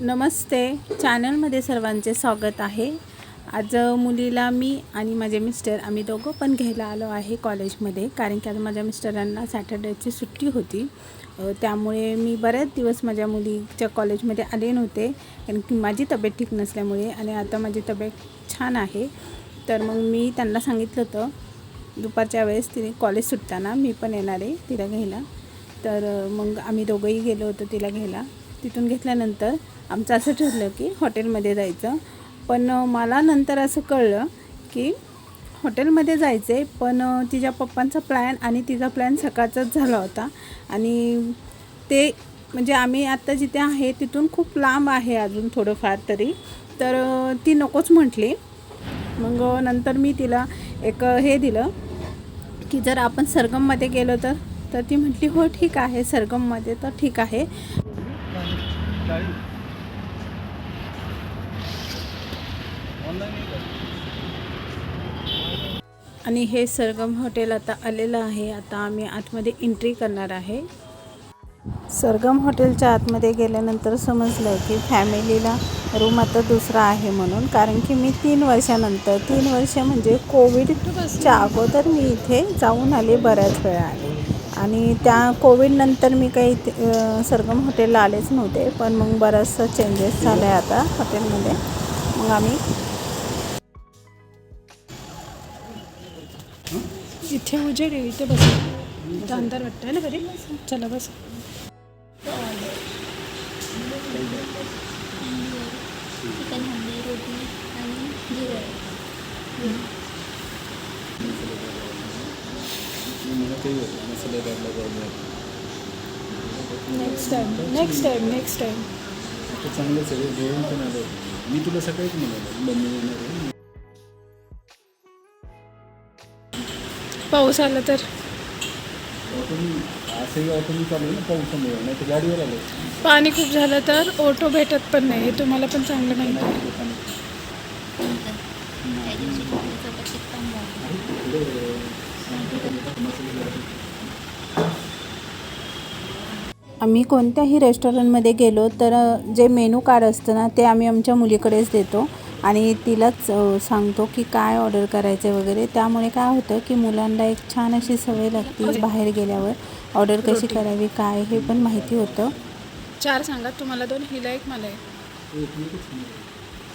नमस्ते. चॅनलमध्ये सर्वांचे स्वागत आहे. आज मुलीला मी आणि माझे मिस्टर आम्ही दोघं पण घ्यायला आलो आहे कॉलेजमध्ये. कारण की आज माझ्या मिस्टरांना सॅटर्डेची सुट्टी होती. त्यामुळे मी बरेच दिवस माझ्या मुलीच्या कॉलेजमध्ये आले नव्हते. कारण की माझी तब्येत ठीक नसल्यामुळे आणि आता माझी तब्येत छान आहे. तर मग मी त्यांना सांगितलं होतं दुपारच्या वेळेस तिने कॉलेज सुटताना मी पण येणार आहे तिला घ्यायला. तर मग आम्ही दोघंही गेलो होतो तिला घ्यायला. तिथून घेतल्यानंतर आमचं असं ठरलं की हॉटेलमध्ये जायचं. पण मला नंतर असं कळलं की हॉटेलमध्ये जायचं आहे पण तिच्या पप्पांचा प्लॅन आणि तिचा प्लॅन सकाळचाच झाला होता. आणि ते म्हणजे आम्ही आत्ता जिथे आहे तिथून खूप लांब आहे अजून थोडंफार तरी. तर ती नकोच म्हटली. मग नंतर मी तिला एक हे दिलं की जर आपण सरगममध्ये गेलो तर तर ती म्हटली हो ठीक आहे सरगममध्ये तर ठीक आहे. आणि हे सरगम हॉटेल आता आलेलं आहे. आता आम्ही आतमध्ये एंट्री करणार आहे. सरगम हॉटेलच्या आतमध्ये गेल्यानंतर समजलं की फॅमिलीला रूम आता दुसरा आहे म्हणून. कारण की मी तीन वर्षानंतर तीन वर्ष म्हणजे कोविडच्या अगोदर मी इथे जाऊन आले बऱ्याच वेळा आले आणि त्या कोविडनंतर मी काही इथे, सरगम हॉटेलला आलेच नव्हते. पण मग बराचसा चेंजेस झाला आहे आता हॉटेलमध्ये. मग आम्ही इथे उजेड आहे इथे बस. इथं अंधार वाटतंय ना घरी? चला बस. चिकन हंडी रोटी आणि next time next time next time ते चांगलंच आहे जेवण पण आलं. मी तुला सकाळीच म्हणालो मम्मी येणार आहे. पाऊस आला तर. पाणी खूप झालं तर ऑटो भेटत पण नाही हे तुम्हाला पण चांगलं माहिती आम्ही कोणत्याही रेस्टॉरंटमध्ये गेलो तर जे मेनू कार्ड असतं ना ते आम्ही आमच्या मुलीकडेच देतो. आणि तिलाच सांगतो की काय ऑर्डर करायचं वगैरे. त्यामुळे काय होतं की मुलांना एक छान अशी सवय लागते बाहेर गेल्यावर ऑर्डर कशी करावी काय हे पण माहिती होतं. चार सांगा तुम्हाला दोन हिला एक मला एक.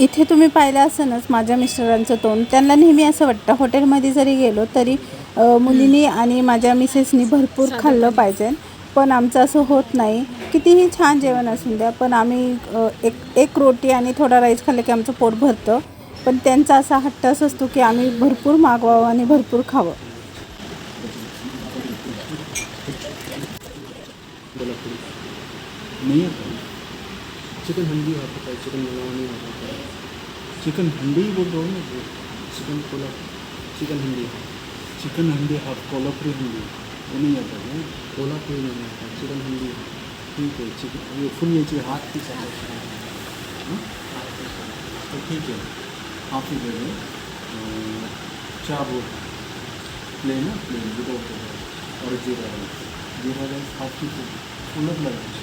इथे तुम्ही पाहिलं असनच माझ्या मिस्टरांचं तोंड. त्यांना नेहमी असं वाटतं हॉटेलमध्ये जरी गेलो तरी मुलीनी आणि माझ्या मिसेसनी भरपूर खाल्लं पाहिजे. पण आमचं असं होत नाही. कितीही छान जेवण असून द्या पण आम्ही एक एक रोटी आणि थोडा राईस खाल्लं की आमचं पोट भरतं. पण त्यांचा असा हट्टास असतो की आम्ही भरपूर मागवावं आणि भरपूर खावं. Chicken handi chicken biryani chicken handi बोल रहा हूँ ना chicken Cola chicken handi. Chicken handi half Kolhapuri handi. वो नहीं आता है कोल्हापुरी नहीं आता चिकन हंडी ठीक है चिकन ये फुल याची हाफ पीस आहे हं? तो ठीक आहे हाफ ही दे दो अं, चार वो प्लेन ना प्लेन विदाउट और jeera rice jeera rice half की फुलच लागायची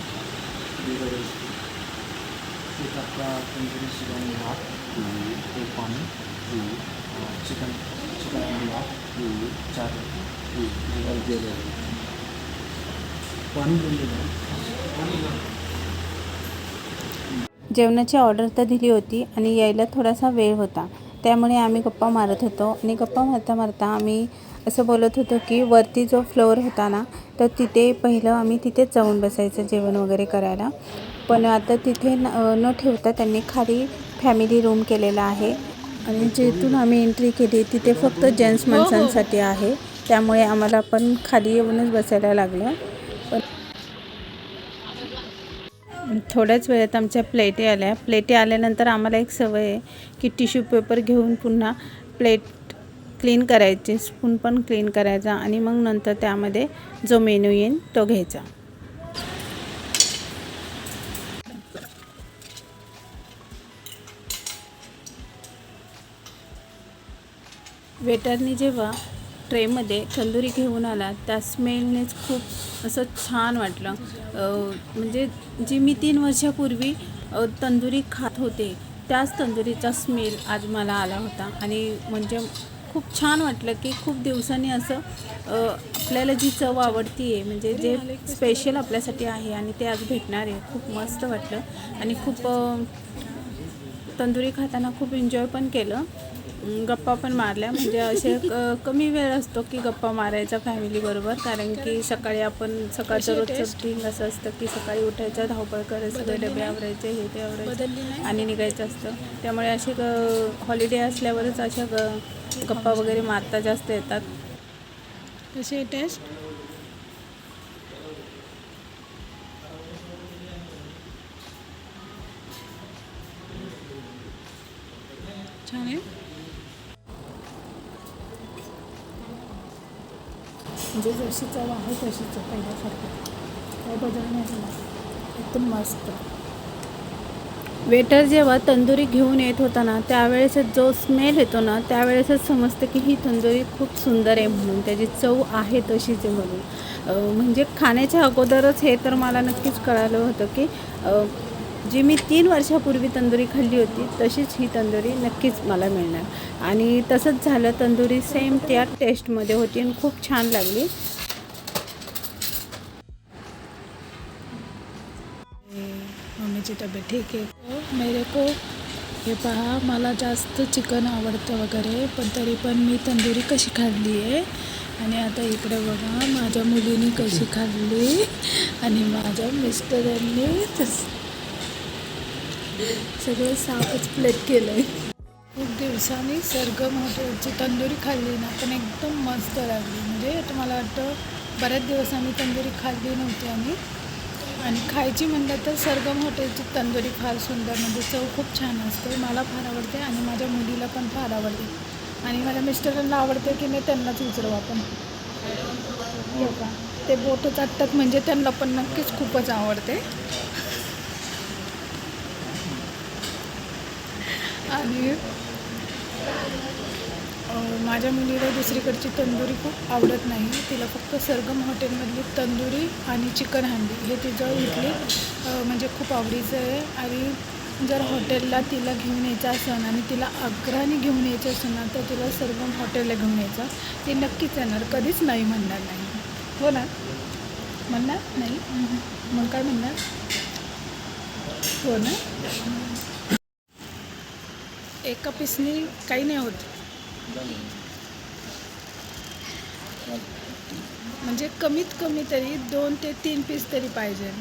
जीरा राईस एक आपला तंदुरी चिकन भात एक पाणी चिकन चिकन आणि भात चार रोटी पाणी पण दिलं जेवणाची ऑर्डर तर दिली होती आणि यायला थोडासा वेळ होता. त्यामुळे आम्ही गप्पा मारत होतो आणि गप्पा मारता मारता आम्ही असं बोलत होतो की वरती जो फ्लोअर होता ना तर तिथे पहिलं आम्ही तिथेच जाऊन बसायचं जेवण वगैरे करायला. पण आता तिथे न न ठेवता त्यांनी खाली फॅमिली रूम केलेला आहे. आणि जिथून आम्ही एंट्री केली तिथे फक्त जेंट्स माणसांसाठी आहे. त्यामुळे आम्हाला पण खाली येऊनच बसायला लागलं. पण थोड्याच वेळात आमच्या प्लेटी आल्या. प्लेटी आल्यानंतर आम्हाला एक सवय आहे की टिश्यू पेपर घेऊन पुन्हा प्लेट क्लीन करायची स्पून पण क्लीन करायचा आणि मग नंतर त्यामध्ये जो मेनू येईल तो घ्यायचा. वेटरनी जेव्हा ट्रेमध्ये तंदुरी घेऊन आला त्या स्मेलनेच खूप असं छान वाटलं. म्हणजे जी मी तीन वर्षापूर्वी तंदुरी खात होते त्याच तंदुरीचा स्मेल आज मला आला होता. आणि म्हणजे खूप छान वाटलं की खूप दिवसांनी असं आपल्याला जी चव आवडती आहे म्हणजे जे स्पेशल आपल्यासाठी आहे आणि ते आज भेटणार आहे खूप मस्त वाटलं. आणि खूप तंदुरी खाताना खूप एन्जॉय पण केलं. गप्पा पण मारल्या. म्हणजे असे कमी वेळ असतो की गप्पा मारायचा फॅमिलीबरोबर कारण की सकाळी आपण सकाळचं रोजचं रुटीन असं असतं की सकाळी उठायचं धावपळ करायचं सगळे डबे आवरायचे हे ते आवरायचे आणि निघायचं असतं. त्यामुळे असे हॉलिडे असल्यावरच अशा ग गप्पा वगैरे मारता जास्त येतात. आहे टेस्ट छान आहे? म्हणजे जशी चव आहे तशीच आहे पहिल्यासारखं. काय बदल नाही झाला एकदम मस्त. वेटर जेव्हा तंदुरी घेऊन येत होता ना त्यावेळेस जो स्मेल येतो ना त्यावेळेसच समजतं की ही तंदुरी खूप सुंदर आहे म्हणून त्याची चव आहे तशीच आहे म्हणून. म्हणजे खाण्याच्या अगोदरच हे तर मला नक्कीच कळालं होतं की जी मी तीन वर्षापूर्वी तंदुरी खाल्ली होती तशीच ही तंदुरी नक्कीच मला मिळणार. आणि तसंच झालं तंदुरी सेम त्या टेस्टमध्ये होती आणि खूप छान लागली. मम्मीची तब्येत ठीक आहे? मेरे को हे पहा मला जास्त चिकन आवडतं वगैरे पण तरी पण मी तंदुरी कशी खाल्ली आहे? आणि आता इकडे बघा माझ्या मुलीने कशी खाल्ली आणि माझ्या मिस्टरांनी तस सगळं साफच प्लेट केलं आहे खूप दिवसांनी सरगम हॉटेलची तंदुरी खाल्ली ना पण एकदम मस्त लागली. म्हणजे आता मला वाटतं बऱ्याच दिवसांनी तंदुरी खाल्ली नव्हती आम्ही. आणि खायची म्हणलं तर सरगम हॉटेलची तंदुरी फार सुंदर म्हणजे चव खूप छान असते. मला फार आवडते आणि माझ्या मुलीला पण फार आवडते. आणि माझ्या मिस्टरांना आवडते की नाही त्यांनाच विचारू आपण. हो का ते बोट चाटतात म्हणजे त्यांना पण नक्कीच खूपच आवडते. आणि माझ्या मुलीला दुसरीकडची तंदुरी खूप आवडत नाही. तिला फक्त सरगम हॉटेलमधली तंदुरी आणि चिकन हंडी हे तिचं इथली म्हणजे खूप आवडीचं आहे. आणि जर हॉटेलला तिला घेऊन यायचं असेल आणि तिला आग्रहाने घेऊन यायचं असेल ना तर तिला सरगम हॉटेलला घेऊन यायचं. ती नक्कीच येणार कधीच नाही म्हणणार नाही. हो ना? म्हणणार नाही? मग काय म्हणणार? हो ना? एका पिसनी काही नाही होत. म्हणजे कमीत कमी तरी दोन ते तीन पीस तरी पाहिजे.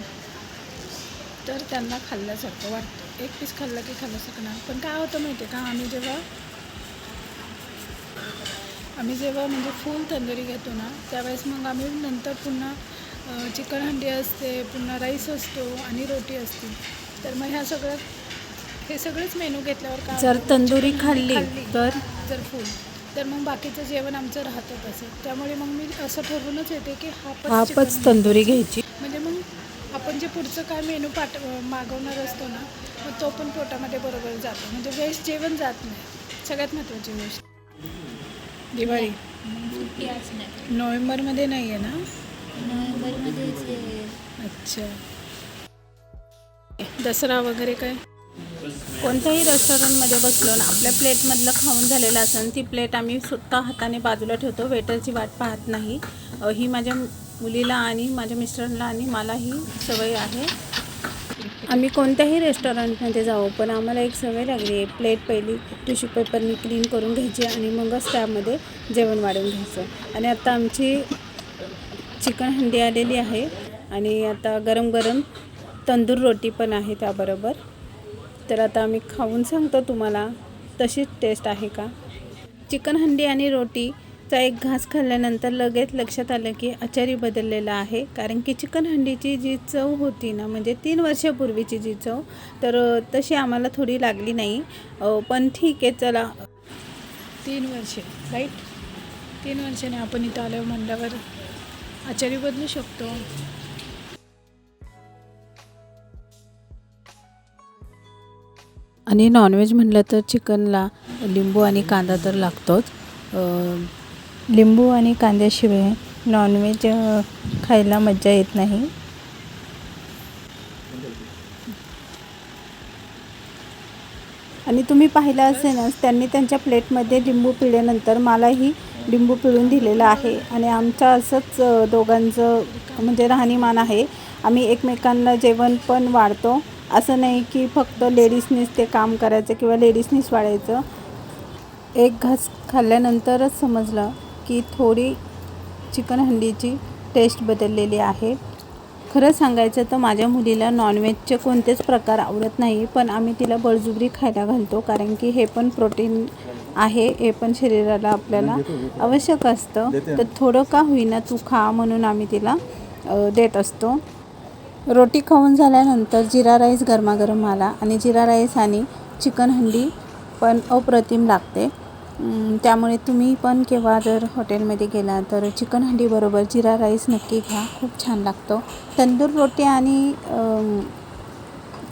तर त्यांना खाल्ल्यासारखं वाटतं. एक पीस खाल्लं की खाल्ल्यासारखं नाही पण काय होतं माहिती आहे का? आम्ही जेव्हा आम्ही जेव्हा म्हणजे फुल तंदुरी घेतो ना त्यावेळेस मग आम्ही नंतर पुन्हा चिकन हंडी असते पुन्हा राईस असतो आणि रोटी असते. तर मग ह्या सगळ्या हे सगळेच मेनू घेतल्यावर काय जर? तंदुरी खाल्ली तर? जर फुल तर मग बाकीचं जेवण आमचं राहतं तसं त्यामुळे मग मी असं ठरवूनच येते की हापच तंदुरी घ्यायची. म्हणजे मग आपण जे पुढचं काय मेनू पाठ मागवणार असतो ना मग तो पण पोटामध्ये बरोबर जातो. म्हणजे वेस्ट जेवण जात नाही. सगळ्यात महत्त्वाची गोष्ट. दिवाळी. नोव्हेंबरमध्ये नाही आहे ना? नोव्हेंबरमध्येच हे अच्छा. दसरा वगैरे काय? कोणत्याही रेस्टॉरंटमध्ये बसलो ना आपल्या प्लेटमधलं खाऊन झालेलं असेल ती प्लेट आम्ही स्वतः हाताने बाजूला ठेवतो वेटरची वाट पाहत नाही. ही माझ्या मुलीला आणि माझ्या मिस्टरांना आणि मला ही सवय आहे. आम्ही कोणत्याही रेस्टॉरंटमध्ये जाऊ पण आम्हाला एक सवय लागली. आहे प्लेट पहिली टिश्यू पेपरनी क्लीन करून घ्यायची आणि मगच त्यामध्ये जेवण वाढवून घ्यायचं. आणि आता आमची चिकन हंडी आलेली आहे. आणि आता गरम गरम तंदूर रोटी पण आहे त्याबरोबर. तर आता आम्ही खाऊन सांगतो तुम्हाला तशीच टेस्ट आहे का? चिकन हंडी आणि रोटीचा एक घास खाल्ल्यानंतर लगेच लक्षात आलं की आचारी बदललेला आहे. कारण की चिकन हंडीची जी चव होती ना म्हणजे तीन वर्षापूर्वीची जी चव तर तशी आम्हाला थोडी लागली नाही. पण ठीक आहे चला. तीन वर्षे राईट तीन वर्षाने आपण इथं आल्यावर म्हणल्यावर आचारी बदलू शकतो. आणि नॉनव्हेज म्हटलं तर चिकनला लिंबू आणि कांदा तर लागतोच. लिंबू आणि कांद्याशिवाय नॉनव्हेज खायला मज्जा येत नाही. आणि तुम्ही पाहिलं असेलच त्यांनी त्यांच्या प्लेटमध्ये लिंबू पिळल्यानंतर मलाही लिंबू पिळून दिलेलं आहे. आणि आमचं असंच दोघांचं म्हणजे राहणीमान आहे. आम्ही एकमेकांना जेवण पण वाढतो. असं नाही की फक्त लेडीजनीच ते काम करायचं किंवा लेडीजनीच वाढायचं. एक घास खाल्ल्यानंतरच समजलं की थोडी चिकन हंडीची टेस्ट बदललेली आहे. खरं सांगायचं तर माझ्या मुलीला नॉनव्हेजचे कोणतेच प्रकार आवडत नाही पण आम्ही तिला बळजुबरी खायला घालतो कारण की हे पण प्रोटीन आहे हे पण शरीराला आपल्याला आवश्यक असतं. तर थोडं का होईना तू खा म्हणून आम्ही तिला देत असतो. रोटी खाऊन झाल्यानंतर जिरा राईस गरमागरम आला आणि जिरा राईस आणि चिकन हंडी पण अप्रतिम लागते. त्यामुळे तुम्ही पण केव्हा जर हॉटेलमध्ये गेला तर चिकन हंडीबरोबर जिरा राईस नक्की घ्या खूप छान लागतो. तंदूर रोटी आणि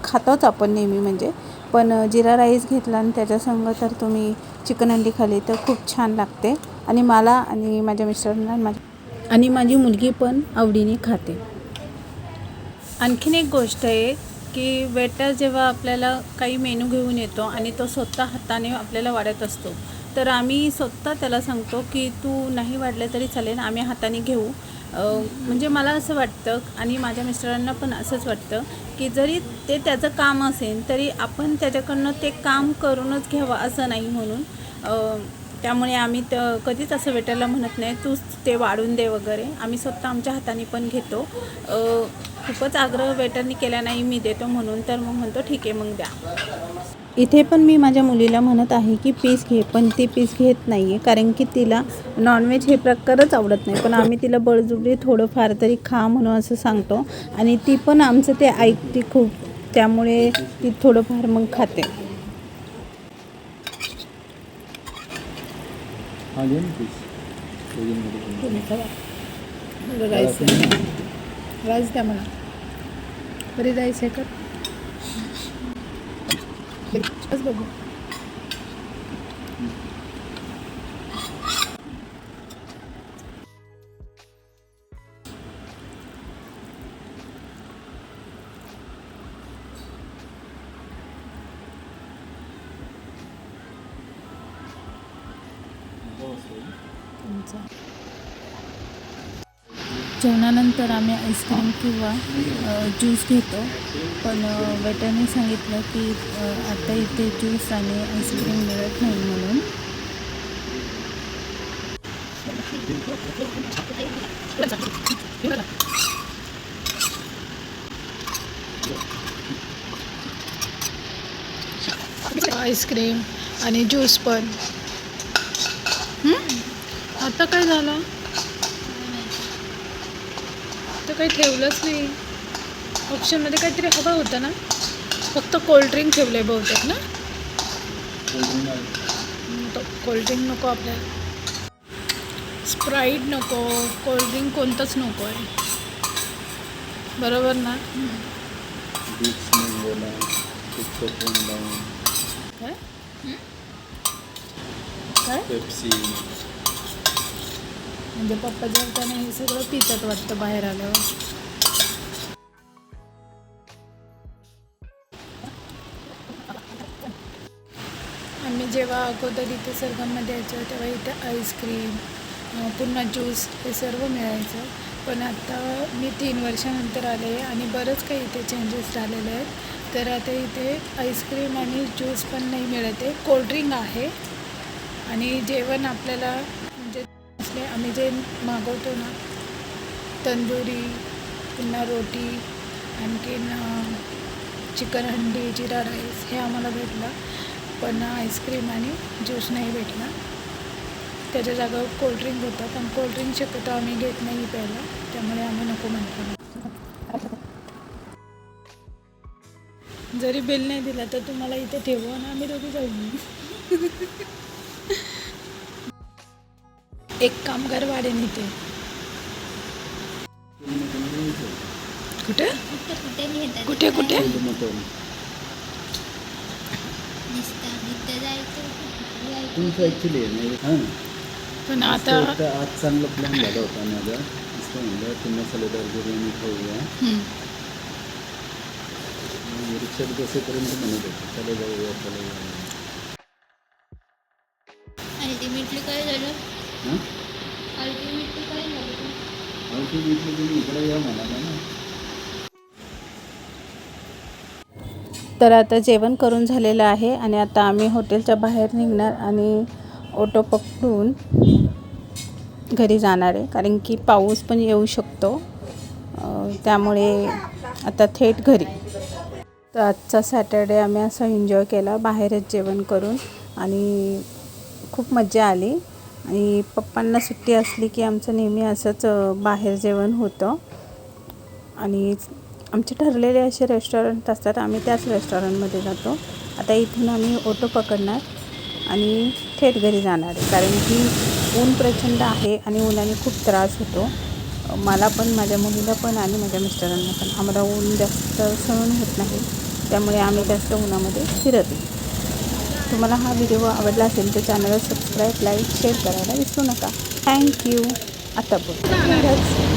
खातोच आपण नेहमी म्हणजे. पण जिरा राईस घेतला आणि त्याच्यासंग तर तुम्ही चिकन हंडी खाली तर खूप छान लागते. आणि मला आणि माझ्या मिस्टरांना माझ्या आणि माझी मुलगी पण आवडीने खाते. आणखीन एक गोष्ट आहे की वेटर जेव्हा आपल्याला काही मेनू घेऊन येतो आणि तो स्वतः हाताने आपल्याला वाढत असतो तर आम्ही स्वतः त्याला सांगतो की तू नाही वाढलं तरी चालेल आम्ही हाताने घेऊ. म्हणजे मला असं वाटतं आणि माझ्या मिस्टरांना पण असंच वाटतं की जरी ते त्याचं काम असेल तरी आपण त्याच्याकडनं ते काम करूनच घ्यावं असं नाही म्हणून. त्यामुळे आम्ही त कधीच असं वेटरला म्हणत नाही तूच ते वाढून दे वगैरे. आम्ही स्वतः आमच्या हाताने पण घेतो. खूपच आग्रह वेटरनी केला नाही मी देतो म्हणून तर मग म्हणतो ठीक आहे मग द्या. इथे पण मी माझ्या मुलीला म्हणत आहे की पीस घे पण ती पीस घेत नाही आहे कारण की तिला नॉनव्हेज हे प्रकारच आवडत नाही. पण आम्ही तिला बळजुबरी थोडंफार तरी खा म्हणून असं सांगतो. आणि ती पण आमचं ते ऐकते खूप त्यामुळे ती थोडंफार मग खाते. हा घे ना पीस राईस राईस द्या मला बरी राईस हे कर बस बघू तर आम्ही आईस्क्रीम किंवा ज्यूस घेतो. पण वेटरने सांगितलं की आता इथे ज्यूस आणि आईस्क्रीम मिळत नाही म्हणून. आईस्क्रीम आणि ज्यूस पण. आता काय झालं? तर काही ठेवलंच नाही. ऑप्शनमध्ये काहीतरी हवं होतं ना? फक्त कोल्ड्रिंक ठेवलं आहे बहुतेक ना? कोल्ड्रिंक नको आपल्याला. स्प्राईट नको कोल्ड्रिंक कोणतंच नको आहे बरोबर ना? काय? काय पेप्सी म्हणजे पप्पा जेवताना हे सगळं पितात वाटतं बाहेर आल्यावर. आम्ही जेव्हा अगोदर इथे सरगममध्ये यायचो तेव्हा इथे आईस्क्रीम पुन्हा ज्यूस हे सर्व मिळायचं. पण आत्ता मी तीन वर्षानंतर आले आणि बरंच काही इथे चेंजेस झालेले आहेत. तर आता इथे आईस्क्रीम आणि ज्यूस पण नाही मिळत आहे. कोल्ड्रिंक आहे. आणि जेवण आपल्याला आम्ही जे मागवतो ना तंदुरी पुन्हा रोटी आणखीन चिकन हंडी जिरा राईस हे आम्हाला भेटलं. पण आईस्क्रीम आणि ज्यूस नाही भेटला. त्याच्या जागेवर कोल्ड्रिंक होतं पण कोल्ड्रिंक शक्यतो आम्ही घेत नाही प्यायला. त्यामुळे आम्ही नको म्हणतो. जरी बिल नाही दिला तर तुम्हाला इथे ठेवू आणि आम्ही दोघी जाऊ. एक कामगार वाढेन इथे. कुठे? कुठे कुठे. तुमचं ॲक्च्युली हां पण आता आज चांगला प्लॅन झाला होता माझा. नुसतं म्हणलं की मसालेदार बिर्याणी खाऊया. हं. मग रिक्षा बसेपर्यंत म्हणत होते चला जाऊया चला जाऊया. झालं हां अल्टिमेटली काय झालं? अल्टिमेटली तुम्ही इकडे या म्हणाला ना तर आता जेवण करून झालेलं आहे आणि आता आम्ही हॉटेलच्या बाहेर निघणार आणि ऑटो पकडून घरी जाणार आहे. कारण की पाऊस पण येऊ शकतो. त्यामुळे आता थेट घरी. तर आजचा सॅटर्डे आम्ही असं एन्जॉय केला. बाहेरच जेवण करून आणि खूप मजा आली. आणि पप्पांना सुट्टी असली की आमचं नेहमी असंच बाहेर जेवण होतं. आणि आमचे ठरलेले असे रेस्टॉरंट असतात आम्ही त्याच रेस्टॉरंटमध्ये जातो. आता इथून आम्ही ऑटो पकडणार आणि थेट घरी जाणार आहे. कारण की ऊन प्रचंड आहे आणि उन्हाने खूप त्रास होतो. मला पण माझ्या मुलीला पण आणि माझ्या मिस्टरांना पण. आम्हाला ऊन जास्त सहन होत नाही. त्यामुळे आम्ही जास्त उन्हामध्ये फिरत नाही. तुम्हाला हा व्हिडिओ आवडला असेल तर चॅनलला सबस्क्राईब लाईक शेअर करायला विसरू नका. थँक्यू आता बोल